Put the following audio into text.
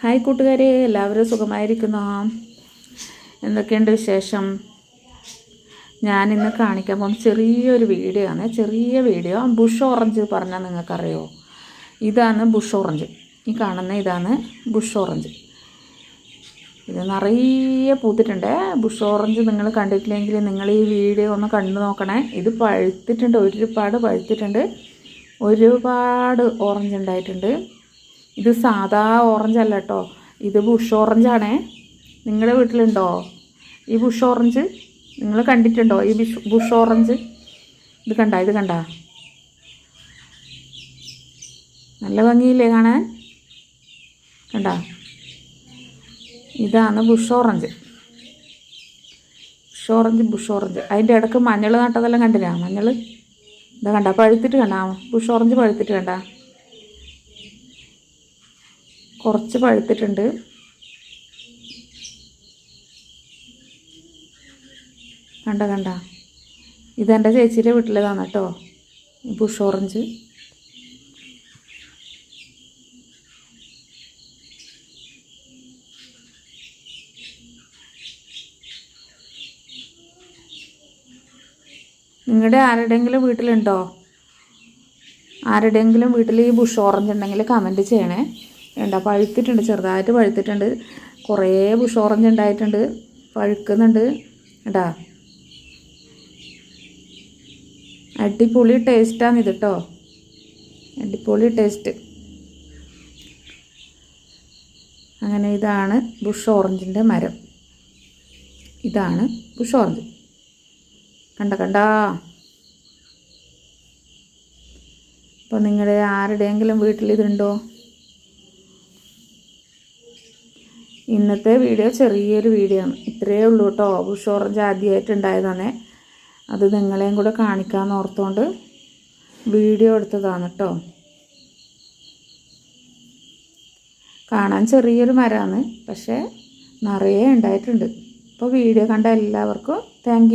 Hi കൂട്ടുകാരെ എല്ലാവരും സുഖമായിരിക്കുന്നു? എന്തൊക്കെയുണ്ട് വിശേഷം? ഞാൻ ഇന്ന് കാണിക്കാൻ പോകുന്ന ചെറിയൊരു വീഡിയോ ആണ്. ചെറിയ വീഡിയോ ബുഷ് ഓറഞ്ച് പറഞ്ഞാൽ നിങ്ങൾക്കറിയോ? ഇതാണ് ബുഷ് ഓറഞ്ച് ഈ കാണുന്ന ഇതാണ് ബുഷ് ഓറഞ്ച് ഇത് നിറയെ പൂത്തിട്ടുണ്ട്. ബുഷ് ഓറഞ്ച് നിങ്ങൾ കണ്ടിട്ടില്ലെങ്കിൽ നിങ്ങൾ ഈ വീഡിയോ ഒന്ന് കണ്ടു നോക്കണേ. ഇത് പഴുത്തിട്ടുണ്ട്. ഒരുപാട് പഴുത്തിട്ടുണ്ട്. ഒരുപാട് ഓറഞ്ച് ഉണ്ടായിട്ടുണ്ട്. ഇത് സാധാ ഓറഞ്ച് അല്ല കേട്ടോ ഇത് ബുഷ് ഓറഞ്ചാണേ നിങ്ങളുടെ വീട്ടിലുണ്ടോ? ഈ ബുഷ് ഓറഞ്ച് നിങ്ങൾ കണ്ടിട്ടുണ്ടോ? ഈ ബിഷ് ബുഷ് ഓറഞ്ച് ഇത് കണ്ട ഇത് കണ്ട. നല്ല ഭംഗിയില്ലേ കാണാൻ? കണ്ട? ഇതാണ് bush orange bush orange bush orange അതിന്റെ ഇടയ്ക്ക് മഞ്ഞൾ നട്ടതെല്ലാം കണ്ടില്ല മഞ്ഞൾ? ഇതാ കണ്ട പഴുത്തിട്ട് കണ്ട? ബുഷ് ഓറഞ്ച് പഴുത്തിട്ട് കണ്ട? കുറച്ച് പഴുത്തിട്ടുണ്ട്. കണ്ട കണ്ട. ഇതെന്റെ ചേച്ചിയുടെ വീട്ടിലേതാണ് കേട്ടോ. Bush orange. നിങ്ങളുടെ ആരുടെയെങ്കിലും വീട്ടിലുണ്ടോ? ആരുടെയെങ്കിലും വീട്ടിൽ ഈ ബുഷ് ഓറഞ്ച് ഉണ്ടെങ്കിൽ കമന്റ് ചെയ്യണേ. വേണ്ട പഴുത്തിട്ടുണ്ട് ചെറുതായിട്ട് പഴുത്തിട്ടുണ്ട്. കുറേ ബുഷ് ഓറഞ്ച് ഉണ്ടായിട്ടുണ്ട്. പഴുക്കുന്നുണ്ട്. കേട്ടാ അടിപൊളി ടേസ്റ്റാണ് ഇത് കേട്ടോ അടിപൊളി ടേസ്റ്റ്. അങ്ങനെ ഇതാണ് ബുഷ് ഓറഞ്ചിന്റെ മരം. ഇതാണ് ബുഷ് ഓറഞ്ച്. കണ്ട കണ്ടാ? അപ്പോൾ നിങ്ങളുടെ ആരുടെയെങ്കിലും വീട്ടിൽ ഇതുണ്ടോ ഇന്നത്തെ വീഡിയോ ചെറിയൊരു വീഡിയോ ആണ്. ഇത്രയേ ഉള്ളൂ കേട്ടോ. ബുഷ് ഓറഞ്ച് ആദ്യമായിട്ട് ഉണ്ടായതാണ് അത് നിങ്ങളെയും കൂടെ കാണിക്കാമെന്ന് ഓർത്തുകൊണ്ട് വീഡിയോ എടുത്തതാണ് കേട്ടോ. കാണാൻ ചെറിയൊരു മരമാണ് പക്ഷേ നിറയെ ഉണ്ടായിട്ടുണ്ട്. അപ്പോൾ വീഡിയോ കണ്ട എല്ലാവർക്കും താങ്ക്